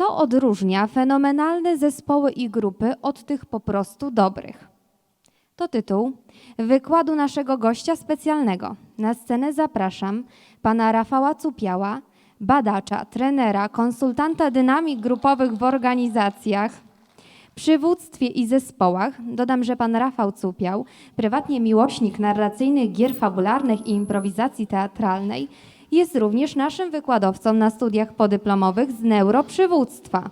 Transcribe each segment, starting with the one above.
Co odróżnia fenomenalne zespoły i grupy od tych po prostu dobrych? To tytuł wykładu naszego gościa specjalnego. Na scenę zapraszam pana Rafała Cupiała, badacza, trenera, konsultanta dynamik grupowych w organizacjach, przywództwie i zespołach. Dodam, że pan Rafał Cupiał, prywatnie miłośnik narracyjnych gier fabularnych i improwizacji teatralnej, jest również naszym wykładowcą na studiach podyplomowych z neuroprzywództwa.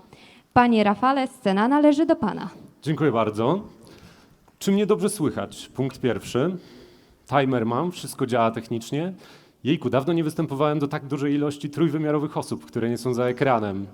Panie Rafale, scena należy do pana. Dziękuję bardzo. Czy mnie dobrze słychać? Punkt pierwszy. Timer mam, wszystko działa technicznie. Jejku, dawno nie występowałem do tak dużej ilości trójwymiarowych osób, które nie są za ekranem.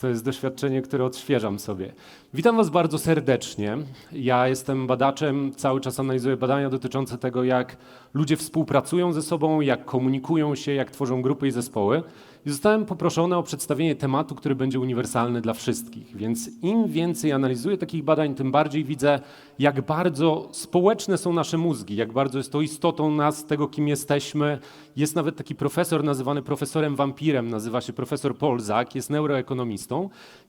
To jest doświadczenie, które odświeżam sobie. Witam Was bardzo serdecznie. Ja jestem badaczem, cały czas analizuję badania dotyczące tego, jak ludzie współpracują ze sobą, jak komunikują się, jak tworzą grupy i zespoły. I zostałem poproszony o przedstawienie tematu, który będzie uniwersalny dla wszystkich. Więc im więcej analizuję takich badań, tym bardziej widzę, jak bardzo społeczne są nasze mózgi, jak bardzo jest to istotą nas, tego, kim jesteśmy. Jest nawet taki profesor nazywany profesorem wampirem, nazywa się profesor Polzak, jest neuroekonomistą.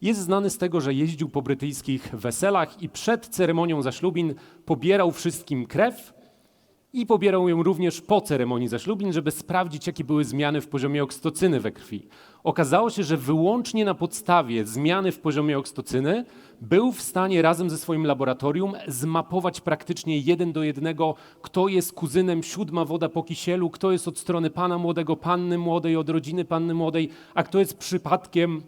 Jest znany z tego, że jeździł po brytyjskich weselach i przed ceremonią zaślubin pobierał wszystkim krew, i pobierał ją również po ceremonii zaślubin, żeby sprawdzić, jakie były zmiany w poziomie okstocyny we krwi. Okazało się, że wyłącznie na podstawie zmiany w poziomie okstocyny był w stanie razem ze swoim laboratorium zmapować praktycznie jeden do jednego, kto jest kuzynem siódma woda po kisielu, kto jest od strony pana młodego, panny młodej, od rodziny panny młodej, a kto jest przypadkiem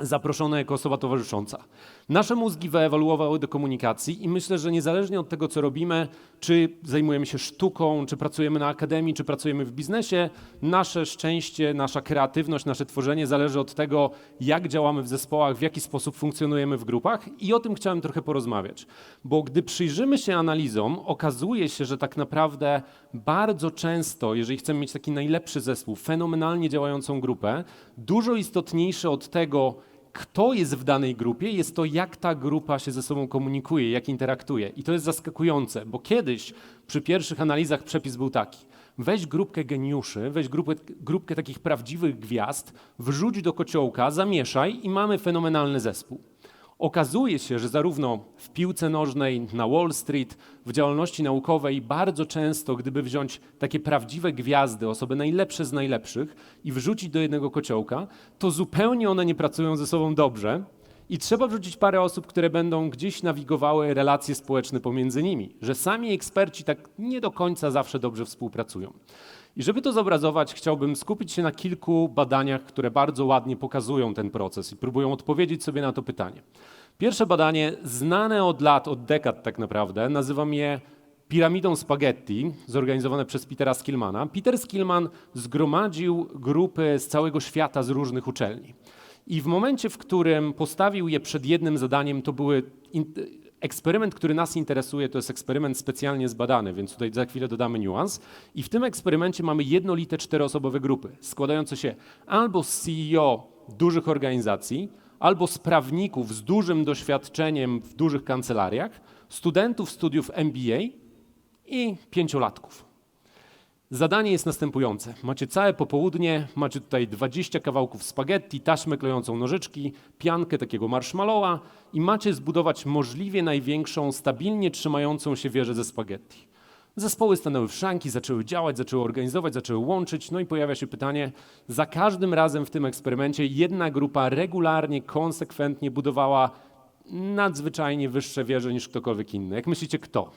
zaproszona jako osoba towarzysząca. Nasze mózgi wyewoluowały do komunikacji i myślę, że niezależnie od tego, co robimy, czy zajmujemy się sztuką, czy pracujemy na akademii, czy pracujemy w biznesie, nasze szczęście, nasza kreatywność, nasze tworzenie zależy od tego, jak działamy w zespołach, w jaki sposób funkcjonujemy w grupach i o tym chciałem trochę porozmawiać. Bo gdy przyjrzymy się analizom, okazuje się, że tak naprawdę bardzo często, jeżeli chcemy mieć taki najlepszy zespół, fenomenalnie działającą grupę, dużo istotniejsze od tego, kto jest w danej grupie, jest to, jak ta grupa się ze sobą komunikuje, jak interaktuje. I to jest zaskakujące, bo kiedyś przy pierwszych analizach przepis był taki. Weź grupkę geniuszy, weź grupę, grupkę takich prawdziwych gwiazd, wrzuć do kociołka, zamieszaj i mamy fenomenalny zespół. Okazuje się, że zarówno w piłce nożnej, na Wall Street, w działalności naukowej, bardzo często, gdyby wziąć takie prawdziwe gwiazdy, osoby najlepsze z najlepszych i wrzucić do jednego kociołka, to zupełnie one nie pracują ze sobą dobrze. I trzeba wrzucić parę osób, które będą gdzieś nawigowały relacje społeczne pomiędzy nimi, że sami eksperci tak nie do końca zawsze dobrze współpracują. I żeby to zobrazować, chciałbym skupić się na kilku badaniach, które bardzo ładnie pokazują ten proces i próbują odpowiedzieć sobie na to pytanie. Pierwsze badanie, znane od lat, od dekad tak naprawdę, nazywam je piramidą spaghetti, zorganizowane przez Petera Skillmana. Peter Skillman zgromadził grupy z całego świata, z różnych uczelni. I w momencie, w którym postawił je przed jednym zadaniem, to były Eksperyment, który nas interesuje, to jest eksperyment specjalnie zbadany, więc tutaj za chwilę dodamy niuans. I w tym eksperymencie mamy jednolite czteroosobowe grupy, składające się albo z CEO dużych organizacji, albo z prawników z dużym doświadczeniem w dużych kancelariach, studentów studiów MBA i pięciolatków. Zadanie jest następujące. Macie całe popołudnie, macie tutaj 20 kawałków spaghetti, taśmę klejącą nożyczki, piankę takiego marshmallowa i macie zbudować możliwie największą, stabilnie trzymającą się wieżę ze spaghetti. Zespoły stanęły w szranki, zaczęły działać, zaczęły organizować, zaczęły łączyć, no i pojawia się pytanie, za każdym razem w tym eksperymencie jedna grupa regularnie, konsekwentnie budowała nadzwyczajnie wyższe wieże niż ktokolwiek inny. Jak myślicie, kto?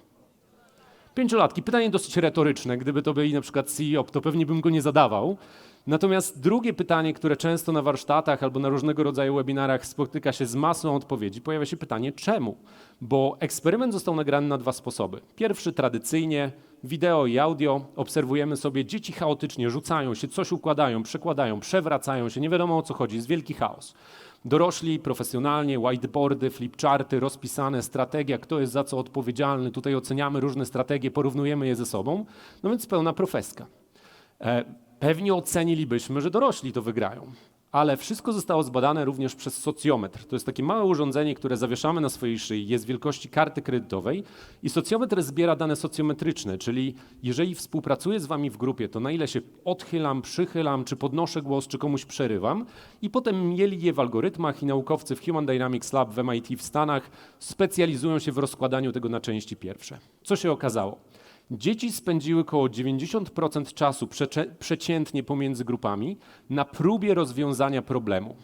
Pięciolatki. Pytanie dosyć retoryczne. Gdyby to byli na przykład CEO, to pewnie bym go nie zadawał. Natomiast drugie pytanie, które często na warsztatach albo na różnego rodzaju webinarach spotyka się z masą odpowiedzi, pojawia się pytanie czemu? Bo eksperyment został nagrany na dwa sposoby. Pierwszy tradycyjnie, wideo i audio. Obserwujemy sobie, dzieci chaotycznie rzucają się, coś układają, przekładają, przewracają się, nie wiadomo o co chodzi, jest wielki chaos. Dorośli profesjonalnie, whiteboardy, flipcharty, rozpisane, strategia, kto jest za co odpowiedzialny. Tutaj oceniamy różne strategie, porównujemy je ze sobą. No więc pełna profeska. E, pewnie ocenilibyśmy, że dorośli to wygrają. Ale wszystko zostało zbadane również przez socjometr. To jest takie małe urządzenie, które zawieszamy na swojej szyi, jest wielkości karty kredytowej i socjometr zbiera dane socjometryczne, czyli jeżeli współpracuję z wami w grupie, to na ile się odchylam, przychylam, czy podnoszę głos, czy komuś przerywam i potem mieli je w algorytmach i naukowcy w Human Dynamics Lab w MIT w Stanach specjalizują się w rozkładaniu tego na części pierwsze. Co się okazało? Dzieci spędziły około 90% czasu przeciętnie pomiędzy grupami na próbie rozwiązania problemu.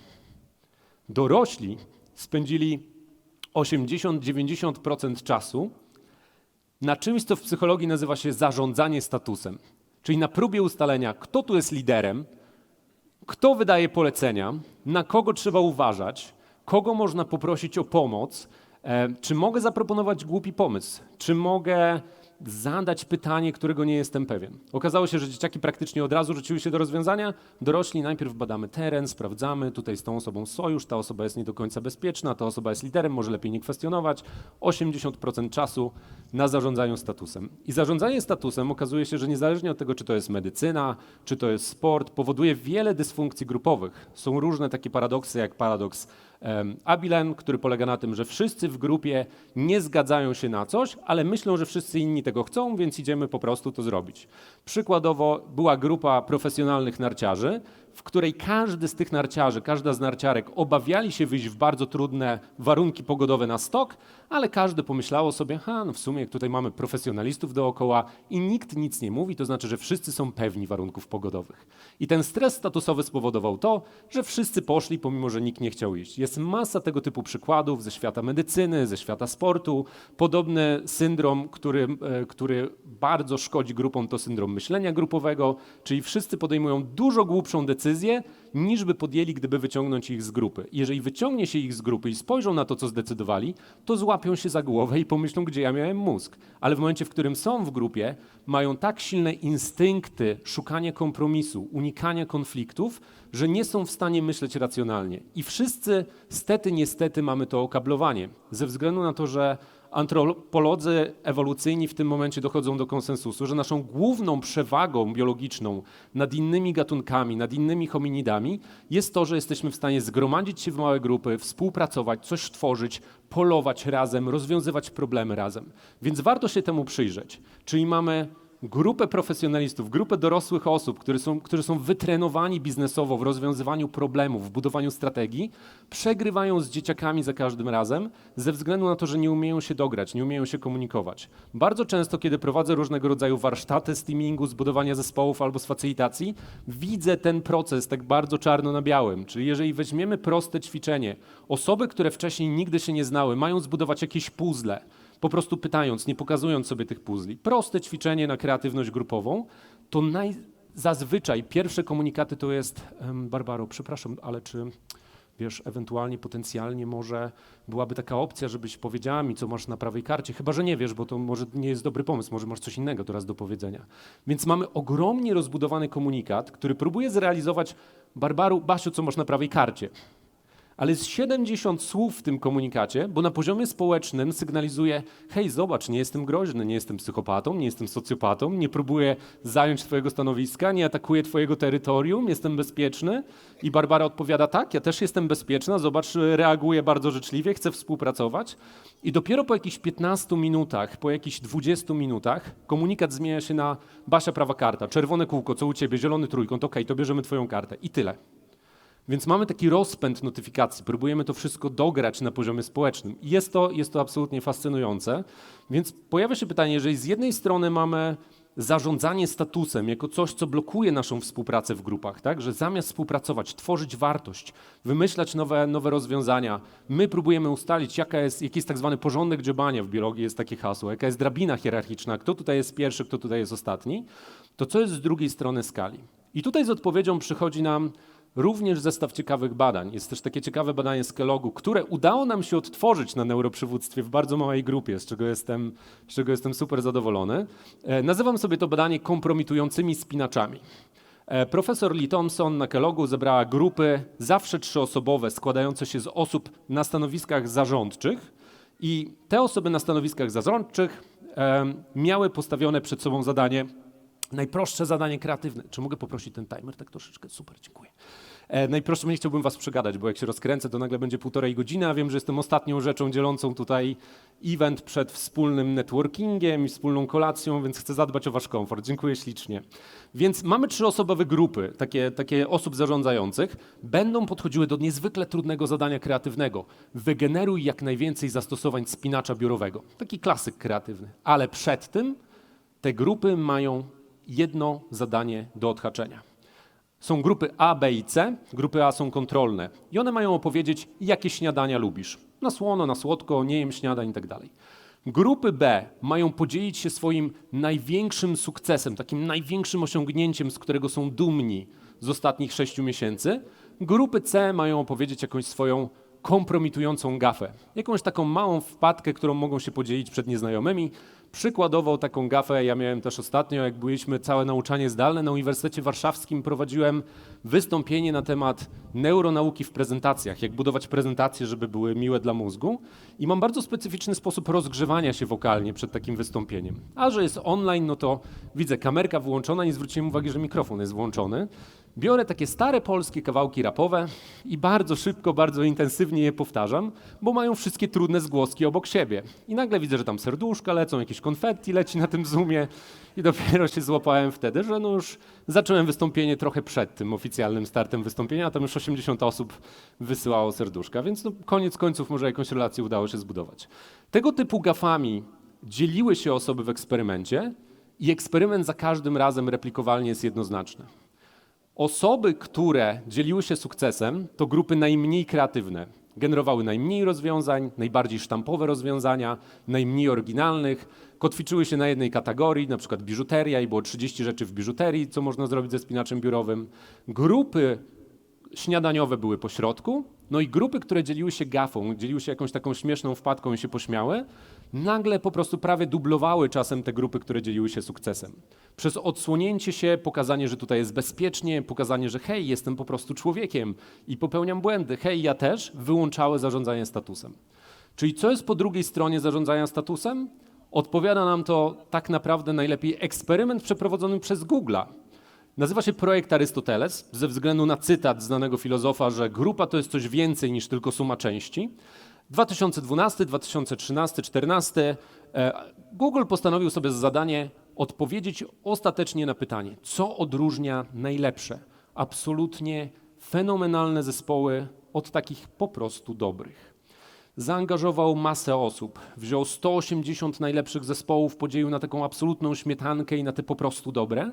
Dorośli spędzili 80-90% czasu na czymś, co w psychologii nazywa się zarządzanie statusem. Czyli na próbie ustalenia, kto tu jest liderem, kto wydaje polecenia, na kogo trzeba uważać, kogo można poprosić o pomoc, e, czy mogę zaproponować głupi pomysł, czy mogę zadać pytanie, którego nie jestem pewien. Okazało się, że dzieciaki praktycznie od razu rzuciły się do rozwiązania. Dorośli najpierw badamy teren, sprawdzamy, tutaj z tą osobą sojusz, ta osoba jest nie do końca bezpieczna, ta osoba jest liderem, może lepiej nie kwestionować. 80% czasu na zarządzaniu statusem. I zarządzanie statusem okazuje się, że niezależnie od tego, czy to jest medycyna, czy to jest sport, powoduje wiele dysfunkcji grupowych. Są różne takie paradoksy, jak paradoks em, Abilene, który polega na tym, że wszyscy w grupie nie zgadzają się na coś, ale myślą, że wszyscy inni tego chcą, więc idziemy po prostu to zrobić. Przykładowo była grupa profesjonalnych narciarzy, w której każdy z tych narciarzy, każda z narciarek obawiali się wyjść w bardzo trudne warunki pogodowe na stok, ale każdy pomyślało sobie, ha, no w sumie tutaj mamy profesjonalistów dookoła i nikt nic nie mówi, to znaczy, że wszyscy są pewni warunków pogodowych. I ten stres statusowy spowodował to, że wszyscy poszli, pomimo że nikt nie chciał iść. Jest masa tego typu przykładów ze świata medycyny, ze świata sportu. Podobny syndrom, który, e, który bardzo szkodzi grupom, to syndrom myślenia grupowego, czyli wszyscy podejmują dużo głupszą decyzję, niż by podjęli, gdyby wyciągnąć ich z grupy. Jeżeli wyciągnie się ich z grupy i spojrzą na to, co zdecydowali, to złapią się za głowę i pomyślą, gdzie ja miałem mózg. Ale w momencie, w którym są w grupie, mają tak silne instynkty szukania kompromisu, unikania konfliktów, że nie są w stanie myśleć racjonalnie. I wszyscy, stety, niestety, mamy to okablowanie. Ze względu na to, że antropolodzy ewolucyjni w tym momencie dochodzą do konsensusu, że naszą główną przewagą biologiczną nad innymi gatunkami, nad innymi hominidami jest to, że jesteśmy w stanie zgromadzić się w małe grupy, współpracować, coś tworzyć, polować razem, rozwiązywać problemy razem. Więc warto się temu przyjrzeć. Czyli mamy grupę profesjonalistów, grupę dorosłych osób, którzy są, którzy są wytrenowani biznesowo w rozwiązywaniu problemów, w budowaniu strategii, przegrywają z dzieciakami za każdym razem ze względu na to, że nie umieją się dograć, nie umieją się komunikować. Bardzo często, kiedy prowadzę różnego rodzaju warsztaty z teamingu, z budowania zespołów albo z facylitacji, widzę ten proces tak bardzo czarno na białym. Czyli jeżeli weźmiemy proste ćwiczenie, osoby, które wcześniej nigdy się nie znały, mają zbudować jakieś puzzle, po prostu pytając, nie pokazując sobie tych puzli. Proste ćwiczenie na kreatywność grupową, to naj... zazwyczaj pierwsze komunikaty to jest Barbaro, przepraszam, ale czy wiesz, ewentualnie, potencjalnie może byłaby taka opcja, żebyś powiedziała mi, co masz na prawej karcie, chyba, że nie wiesz, bo to może nie jest dobry pomysł, może masz coś innego teraz do powiedzenia. Więc mamy ogromnie rozbudowany komunikat, który próbuje zrealizować Barbaru, Basiu, co masz na prawej karcie ale jest 70 słów w tym komunikacie, bo na poziomie społecznym sygnalizuje: hej, zobacz, nie jestem groźny, nie jestem psychopatą, nie jestem socjopatą, nie próbuję zająć twojego stanowiska, nie atakuję twojego terytorium, jestem bezpieczny. I Barbara odpowiada: tak, ja też jestem bezpieczna, zobacz, reaguję bardzo życzliwie, chcę współpracować. I dopiero po jakichś 15 minutach, po jakichś 20 minutach komunikat zmienia się na Basia prawa karta, czerwone kółko, co u ciebie, zielony trójkąt, okej, to bierzemy twoją kartę i tyle. Więc mamy taki rozpęd notyfikacji, próbujemy to wszystko dograć na poziomie społecznym. I jest to, jest to absolutnie fascynujące. Więc pojawia się pytanie, jeżeli z jednej strony mamy zarządzanie statusem jako coś, co blokuje naszą współpracę w grupach, tak? że zamiast współpracować, tworzyć wartość, wymyślać nowe, nowe rozwiązania, my próbujemy ustalić, jaka jest, jaki jest tak zwany porządek dziobania w biologii, jest takie hasło, jaka jest drabina hierarchiczna, kto tutaj jest pierwszy, kto tutaj jest ostatni, to co jest z drugiej strony skali? I tutaj z odpowiedzią przychodzi nam również zestaw ciekawych badań. Jest też takie ciekawe badanie z Kellogu, które udało nam się odtworzyć na neuroprzywództwie w bardzo małej grupie, z czego jestem, z czego jestem super zadowolony. E, nazywam sobie to badanie kompromitującymi spinaczami. E, Profesor Lee Thompson na Kellogu zebrała grupy zawsze trzyosobowe, składające się z osób na stanowiskach zarządczych i te osoby na stanowiskach zarządczych miały postawione przed sobą zadanie Najprostsze zadanie kreatywne. Czy mogę poprosić ten timer tak troszeczkę? Super, dziękuję. E, najprościej nie chciałbym was przegadać, bo jak się rozkręcę, to nagle będzie półtorej godziny, a wiem, że jestem ostatnią rzeczą dzielącą tutaj event przed wspólnym networkingiem i wspólną kolacją, więc chcę zadbać o wasz komfort. Dziękuję ślicznie. Więc mamy trzyosobowe grupy, takie, takie osób zarządzających, będą podchodziły do niezwykle trudnego zadania kreatywnego. Wygeneruj jak najwięcej zastosowań spinacza biurowego. Taki klasyk kreatywny. Ale przed tym te grupy mają jedno zadanie do odhaczenia. Są grupy A, B i C. Grupy A są kontrolne i one mają opowiedzieć, jakie śniadania lubisz. Na słono, na słodko, nie jem śniadań i tak. Grupy B mają podzielić się swoim największym sukcesem, takim największym osiągnięciem, z którego są dumni z ostatnich sześciu miesięcy. Grupy C mają opowiedzieć jakąś swoją kompromitującą gafę. Jakąś taką małą wpadkę, którą mogą się podzielić przed nieznajomymi. Przykładowo taką gafę ja miałem też ostatnio, jak byliśmy całe nauczanie zdalne na Uniwersytecie Warszawskim, prowadziłem wystąpienie na temat neuronauki w prezentacjach, jak budować prezentacje, żeby były miłe dla mózgu. I mam bardzo specyficzny sposób rozgrzewania się wokalnie przed takim wystąpieniem. A że jest online, no to widzę kamerka wyłączona, nie zwróciłem uwagi, że mikrofon jest włączony. Biorę takie stare polskie kawałki rapowe i bardzo szybko, bardzo intensywnie je powtarzam, bo mają wszystkie trudne zgłoski obok siebie. I nagle widzę, że tam serduszka lecą, jakieś konfetti leci na tym zoomie i dopiero się złapałem wtedy, że no już zacząłem wystąpienie trochę przed tym oficjalnym startem wystąpienia, a tam już 80 osób wysyłało serduszka, więc no koniec końców może jakąś relację udało się zbudować. Tego typu gafami dzieliły się osoby w eksperymencie i eksperyment za każdym razem replikowalnie jest jednoznaczny. Osoby, które dzieliły się sukcesem, to grupy najmniej kreatywne. Generowały najmniej rozwiązań, najbardziej sztampowe rozwiązania, najmniej oryginalnych, kotwiczyły się na jednej kategorii, na przykład biżuteria i było 30 rzeczy w biżuterii, co można zrobić ze spinaczem biurowym. Grupy śniadaniowe były po środku, no i grupy, które dzieliły się gafą, dzieliły się jakąś taką śmieszną wpadką i się pośmiały, nagle po prostu prawie dublowały czasem te grupy, które dzieliły się sukcesem. Przez odsłonięcie się, pokazanie, że tutaj jest bezpiecznie, pokazanie, że hej, jestem po prostu człowiekiem i popełniam błędy, hej, ja też, wyłączały zarządzanie statusem. Czyli co jest po drugiej stronie zarządzania statusem? Odpowiada nam to tak naprawdę najlepiej eksperyment przeprowadzony przez Google'a. Nazywa się projekt Arystoteles ze względu na cytat znanego filozofa, że grupa to jest coś więcej niż tylko suma części. 2012, 2013, 2014 e, Google postanowił sobie za zadanie odpowiedzieć ostatecznie na pytanie, co odróżnia najlepsze, absolutnie fenomenalne zespoły od takich po prostu dobrych. Zaangażował masę osób, wziął 180 najlepszych zespołów, podzielił na taką absolutną śmietankę i na te po prostu dobre.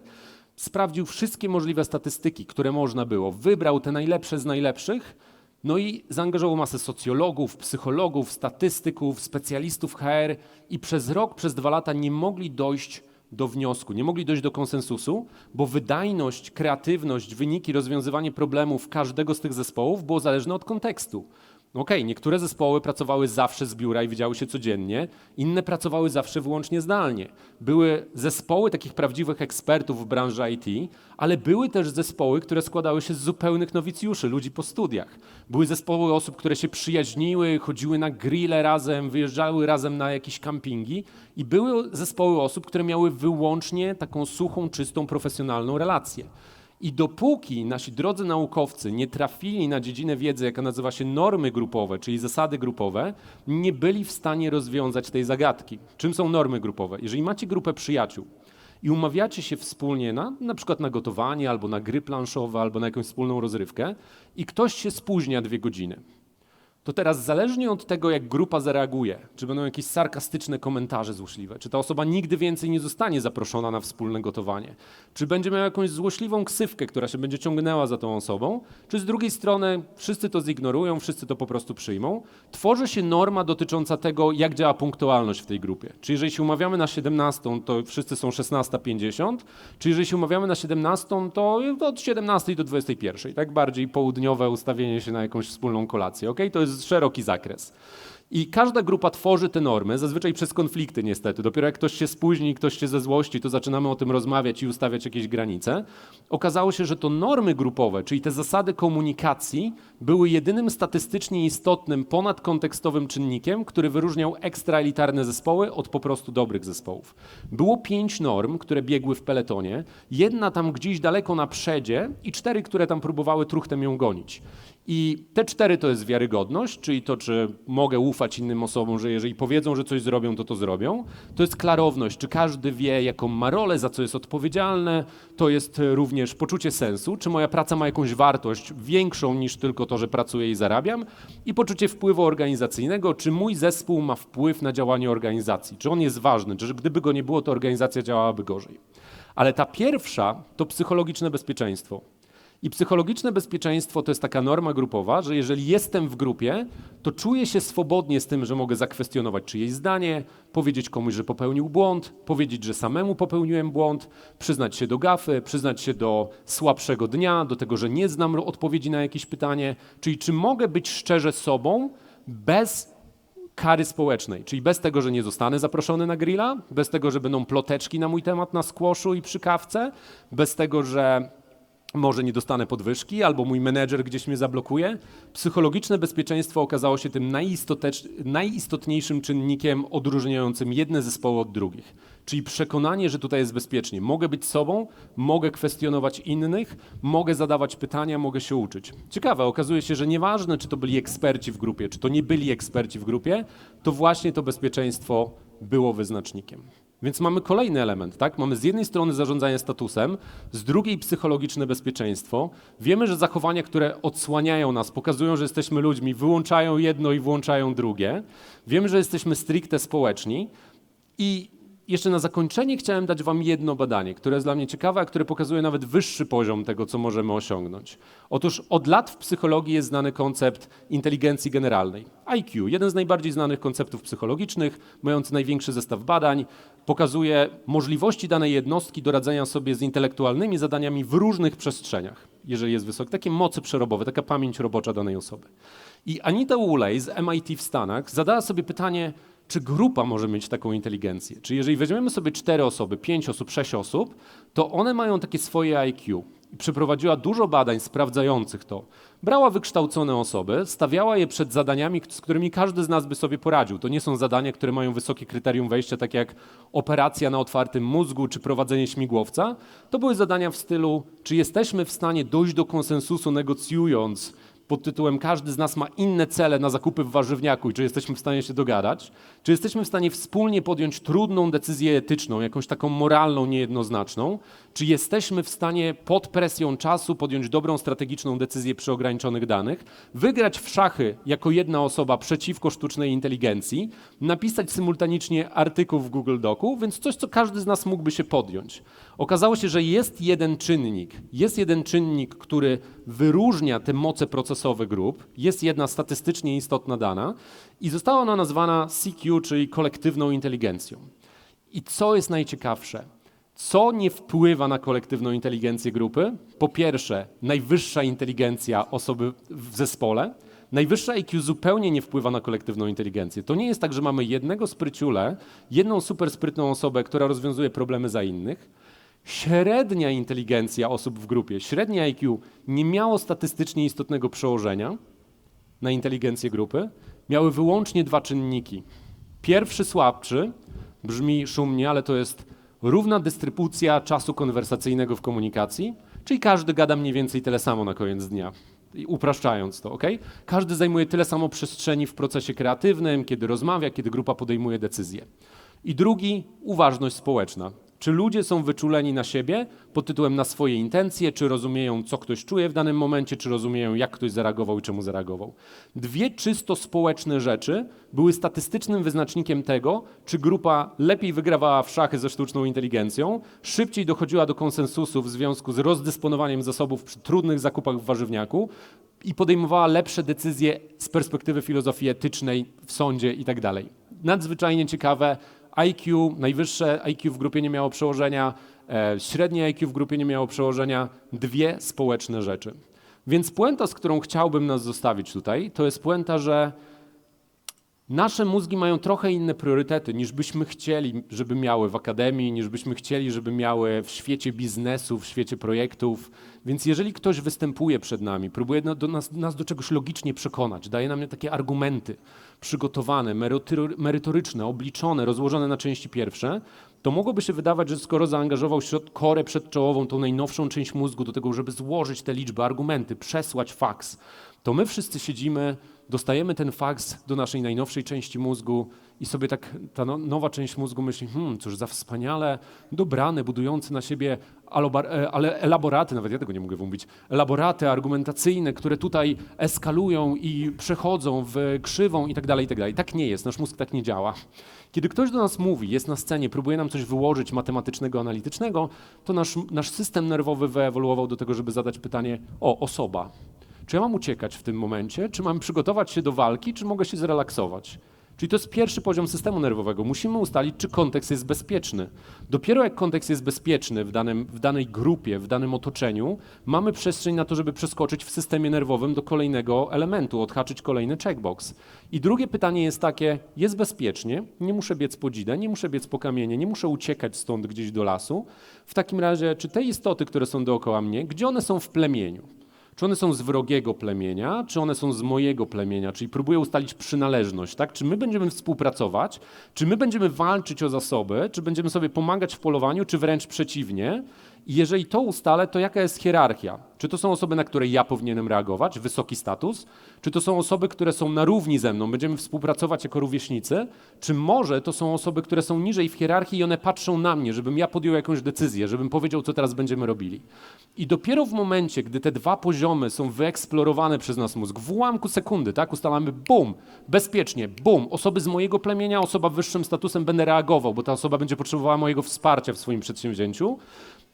Sprawdził wszystkie możliwe statystyki, które można było, wybrał te najlepsze z najlepszych, no i zaangażował masę socjologów, psychologów, statystyków, specjalistów HR i przez rok, przez dwa lata nie mogli dojść do wniosku, nie mogli dojść do konsensusu, bo wydajność, kreatywność, wyniki, rozwiązywanie problemów każdego z tych zespołów było zależne od kontekstu. Okej, niektóre zespoły pracowały zawsze z biura i widziały się codziennie, inne pracowały zawsze wyłącznie zdalnie. Były zespoły takich prawdziwych ekspertów w branży IT, ale były też zespoły, które składały się z zupełnych nowicjuszy, ludzi po studiach. Były zespoły osób, które się przyjaźniły, chodziły na grille razem, wyjeżdżały razem na jakieś kampingi i były zespoły osób, które miały wyłącznie taką suchą, czystą, profesjonalną relację. I dopóki nasi drodzy naukowcy nie trafili na dziedzinę wiedzy, jaka nazywa się normy grupowe, czyli zasady grupowe, nie byli w stanie rozwiązać tej zagadki. Czym są normy grupowe? Jeżeli macie grupę przyjaciół i umawiacie się wspólnie na, na przykład na gotowanie, albo na gry planszowe, albo na jakąś wspólną rozrywkę i ktoś się spóźnia dwie godziny, to teraz zależnie od tego, jak grupa zareaguje, czy będą jakieś sarkastyczne komentarze złośliwe, czy ta osoba nigdy więcej nie zostanie zaproszona na wspólne gotowanie, czy będzie miała jakąś złośliwą ksywkę, która się będzie ciągnęła za tą osobą, czy z drugiej strony wszyscy to zignorują, wszyscy to po prostu przyjmą, tworzy się norma dotycząca tego, jak działa punktualność w tej grupie. Czy jeżeli się umawiamy na 17, to wszyscy są 16.50, czy jeżeli się umawiamy na 17, to od 17 do 21, tak bardziej południowe ustawienie się na jakąś wspólną kolację. ok? To jest jest szeroki zakres. I każda grupa tworzy te normy, zazwyczaj przez konflikty niestety. Dopiero jak ktoś się spóźni, ktoś się ze złości, to zaczynamy o tym rozmawiać i ustawiać jakieś granice. Okazało się, że to normy grupowe, czyli te zasady komunikacji, były jedynym statystycznie istotnym, ponadkontekstowym czynnikiem, który wyróżniał ekstraelitarne zespoły od po prostu dobrych zespołów. Było pięć norm, które biegły w peletonie, jedna tam gdzieś daleko na przedzie i cztery, które tam próbowały truchtem ją gonić. I te cztery to jest wiarygodność, czyli to, czy mogę ufać innym osobom, że jeżeli powiedzą, że coś zrobią, to to zrobią. To jest klarowność, czy każdy wie, jaką ma rolę, za co jest odpowiedzialne. To jest również poczucie sensu, czy moja praca ma jakąś wartość większą niż tylko to, że pracuję i zarabiam. I poczucie wpływu organizacyjnego, czy mój zespół ma wpływ na działanie organizacji, czy on jest ważny, czy gdyby go nie było, to organizacja działałaby gorzej. Ale ta pierwsza to psychologiczne bezpieczeństwo. I psychologiczne bezpieczeństwo to jest taka norma grupowa, że jeżeli jestem w grupie, to czuję się swobodnie z tym, że mogę zakwestionować czyjeś zdanie, powiedzieć komuś, że popełnił błąd, powiedzieć, że samemu popełniłem błąd, przyznać się do gafy, przyznać się do słabszego dnia, do tego, że nie znam odpowiedzi na jakieś pytanie. Czyli czy mogę być szczerze sobą bez kary społecznej, czyli bez tego, że nie zostanę zaproszony na grilla, bez tego, że będą ploteczki na mój temat na skłoszu i przy kawce, bez tego, że może nie dostanę podwyżki, albo mój menedżer gdzieś mnie zablokuje. Psychologiczne bezpieczeństwo okazało się tym najistotniejszym czynnikiem odróżniającym jedne zespoły od drugich. Czyli przekonanie, że tutaj jest bezpiecznie. Mogę być sobą, mogę kwestionować innych, mogę zadawać pytania, mogę się uczyć. Ciekawe, okazuje się, że nieważne, czy to byli eksperci w grupie, czy to nie byli eksperci w grupie, to właśnie to bezpieczeństwo było wyznacznikiem. Więc mamy kolejny element, tak? Mamy z jednej strony zarządzanie statusem, z drugiej psychologiczne bezpieczeństwo. Wiemy, że zachowania, które odsłaniają nas, pokazują, że jesteśmy ludźmi, wyłączają jedno i włączają drugie. Wiemy, że jesteśmy stricte społeczni i jeszcze na zakończenie chciałem dać Wam jedno badanie, które jest dla mnie ciekawe, a które pokazuje nawet wyższy poziom tego, co możemy osiągnąć. Otóż od lat w psychologii jest znany koncept inteligencji generalnej. IQ, jeden z najbardziej znanych konceptów psychologicznych, mający największy zestaw badań, pokazuje możliwości danej jednostki do radzenia sobie z intelektualnymi zadaniami w różnych przestrzeniach, jeżeli jest wysoki. Takie mocy przerobowe, taka pamięć robocza danej osoby. I Anita Woolley z MIT w Stanach zadała sobie pytanie, czy grupa może mieć taką inteligencję? Czy jeżeli weźmiemy sobie cztery osoby, pięć osób, sześć osób, to one mają takie swoje IQ. I przeprowadziła dużo badań sprawdzających to. Brała wykształcone osoby, stawiała je przed zadaniami, z którymi każdy z nas by sobie poradził. To nie są zadania, które mają wysokie kryterium wejścia, tak jak operacja na otwartym mózgu czy prowadzenie śmigłowca. To były zadania w stylu, czy jesteśmy w stanie dojść do konsensusu negocjując pod tytułem Każdy z nas ma inne cele na zakupy w warzywniaku i czy jesteśmy w stanie się dogadać? Czy jesteśmy w stanie wspólnie podjąć trudną decyzję etyczną, jakąś taką moralną, niejednoznaczną? Czy jesteśmy w stanie pod presją czasu podjąć dobrą strategiczną decyzję przy ograniczonych danych? Wygrać w szachy jako jedna osoba przeciwko sztucznej inteligencji? Napisać symultanicznie artykuł w Google Docu? Więc coś, co każdy z nas mógłby się podjąć. Okazało się, że jest jeden czynnik, jest jeden czynnik, który wyróżnia te moce procesowe grup, jest jedna statystycznie istotna dana i została ona nazwana CQ, czyli kolektywną inteligencją. I co jest najciekawsze? Co nie wpływa na kolektywną inteligencję grupy? Po pierwsze, najwyższa inteligencja osoby w zespole. Najwyższa IQ zupełnie nie wpływa na kolektywną inteligencję. To nie jest tak, że mamy jednego spryciule, jedną super sprytną osobę, która rozwiązuje problemy za innych. Średnia inteligencja osób w grupie, średnie IQ nie miało statystycznie istotnego przełożenia na inteligencję grupy. Miały wyłącznie dwa czynniki. Pierwszy słabszy, brzmi szumnie, ale to jest równa dystrybucja czasu konwersacyjnego w komunikacji, czyli każdy gada mniej więcej tyle samo na koniec dnia. Upraszczając to, ok? Każdy zajmuje tyle samo przestrzeni w procesie kreatywnym, kiedy rozmawia, kiedy grupa podejmuje decyzje. I drugi, uważność społeczna. Czy ludzie są wyczuleni na siebie pod tytułem na swoje intencje, czy rozumieją, co ktoś czuje w danym momencie, czy rozumieją, jak ktoś zareagował i czemu zareagował. Dwie czysto społeczne rzeczy były statystycznym wyznacznikiem tego, czy grupa lepiej wygrawała w szachy ze sztuczną inteligencją, szybciej dochodziła do konsensusu w związku z rozdysponowaniem zasobów przy trudnych zakupach w warzywniaku i podejmowała lepsze decyzje z perspektywy filozofii etycznej w sądzie itd. Nadzwyczajnie ciekawe, IQ, najwyższe IQ w grupie nie miało przełożenia, e, średnie IQ w grupie nie miało przełożenia, dwie społeczne rzeczy. Więc puenta, z którą chciałbym nas zostawić tutaj, to jest puenta, że nasze mózgi mają trochę inne priorytety niż byśmy chcieli, żeby miały w akademii, niż byśmy chcieli, żeby miały w świecie biznesu, w świecie projektów. Więc jeżeli ktoś występuje przed nami, próbuje do nas, nas do czegoś logicznie przekonać, daje nam takie argumenty przygotowane, merytory- merytoryczne, obliczone, rozłożone na części pierwsze, to mogłoby się wydawać, że skoro zaangażował korę przedczołową, tą najnowszą część mózgu do tego, żeby złożyć te liczby, argumenty, przesłać faks, to my wszyscy siedzimy, dostajemy ten faks do naszej najnowszej części mózgu i sobie tak ta no, nowa część mózgu myśli, hmm, cóż za wspaniale dobrane, budujące na siebie alobar, e, ale elaboraty, nawet ja tego nie mogę wymówić, elaboraty argumentacyjne, które tutaj eskalują i przechodzą w krzywą i tak dalej, i tak dalej. Tak nie jest, nasz mózg tak nie działa. Kiedy ktoś do nas mówi, jest na scenie, próbuje nam coś wyłożyć matematycznego, analitycznego, to nasz, nasz system nerwowy wyewoluował do tego, żeby zadać pytanie, o, osoba. Czy ja mam uciekać w tym momencie? Czy mam przygotować się do walki, czy mogę się zrelaksować? Czyli to jest pierwszy poziom systemu nerwowego. Musimy ustalić, czy kontekst jest bezpieczny. Dopiero jak kontekst jest bezpieczny w, danym, w danej grupie, w danym otoczeniu, mamy przestrzeń na to, żeby przeskoczyć w systemie nerwowym do kolejnego elementu, odhaczyć kolejny checkbox. I drugie pytanie jest takie, jest bezpiecznie, nie muszę biec po dzidę, nie muszę biec po kamienie, nie muszę uciekać stąd gdzieś do lasu. W takim razie, czy te istoty, które są dookoła mnie, gdzie one są w plemieniu? Czy one są z wrogiego plemienia, czy one są z mojego plemienia? Czyli próbuję ustalić przynależność, tak? Czy my będziemy współpracować, czy my będziemy walczyć o zasoby, czy będziemy sobie pomagać w polowaniu, czy wręcz przeciwnie? I jeżeli to ustalę, to jaka jest hierarchia? Czy to są osoby, na które ja powinienem reagować, wysoki status? Czy to są osoby, które są na równi ze mną, będziemy współpracować jako rówieśnicy? Czy może to są osoby, które są niżej w hierarchii i one patrzą na mnie, żebym ja podjął jakąś decyzję, żebym powiedział, co teraz będziemy robili? I dopiero w momencie, gdy te dwa poziomy są wyeksplorowane przez nas mózg, w ułamku sekundy, tak, ustalamy bum, bezpiecznie, bum, osoby z mojego plemienia, osoba wyższym statusem będę reagował, bo ta osoba będzie potrzebowała mojego wsparcia w swoim przedsięwzięciu,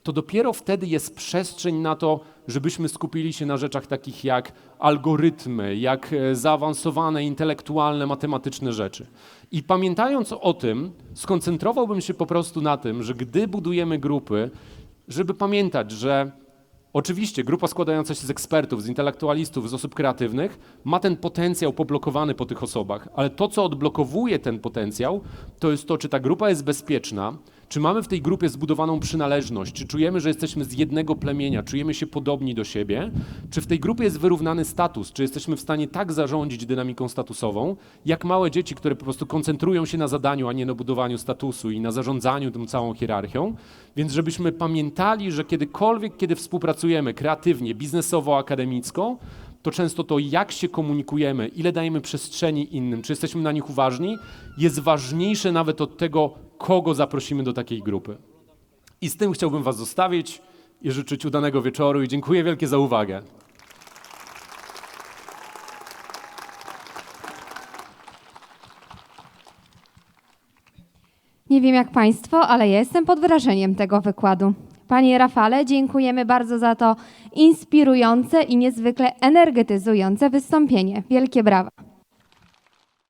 to dopiero wtedy jest przestrzeń na to, żebyśmy skupili się na rzeczach takich jak algorytmy, jak e, zaawansowane intelektualne, matematyczne rzeczy. I pamiętając o tym, skoncentrowałbym się po prostu na tym, że gdy budujemy grupy, żeby pamiętać, że Oczywiście grupa składająca się z ekspertów, z intelektualistów, z osób kreatywnych ma ten potencjał poblokowany po tych osobach, ale to, co odblokowuje ten potencjał, to jest to, czy ta grupa jest bezpieczna, czy mamy w tej grupie zbudowaną przynależność, czy czujemy, że jesteśmy z jednego plemienia, czujemy się podobni do siebie, czy w tej grupie jest wyrównany status, czy jesteśmy w stanie tak zarządzić dynamiką statusową, jak małe dzieci, które po prostu koncentrują się na zadaniu, a nie na budowaniu statusu i na zarządzaniu tą całą hierarchią. Więc żebyśmy pamiętali, że kiedykolwiek, kiedy współpracujemy kreatywnie, biznesowo, akademicko, to często to, jak się komunikujemy, ile dajemy przestrzeni innym, czy jesteśmy na nich uważni, jest ważniejsze nawet od tego, kogo zaprosimy do takiej grupy. I z tym chciałbym Was zostawić i życzyć udanego wieczoru i dziękuję wielkie za uwagę. Nie wiem jak Państwo, ale ja jestem pod wrażeniem tego wykładu. Panie Rafale, dziękujemy bardzo za to inspirujące i niezwykle energetyzujące wystąpienie. Wielkie brawa.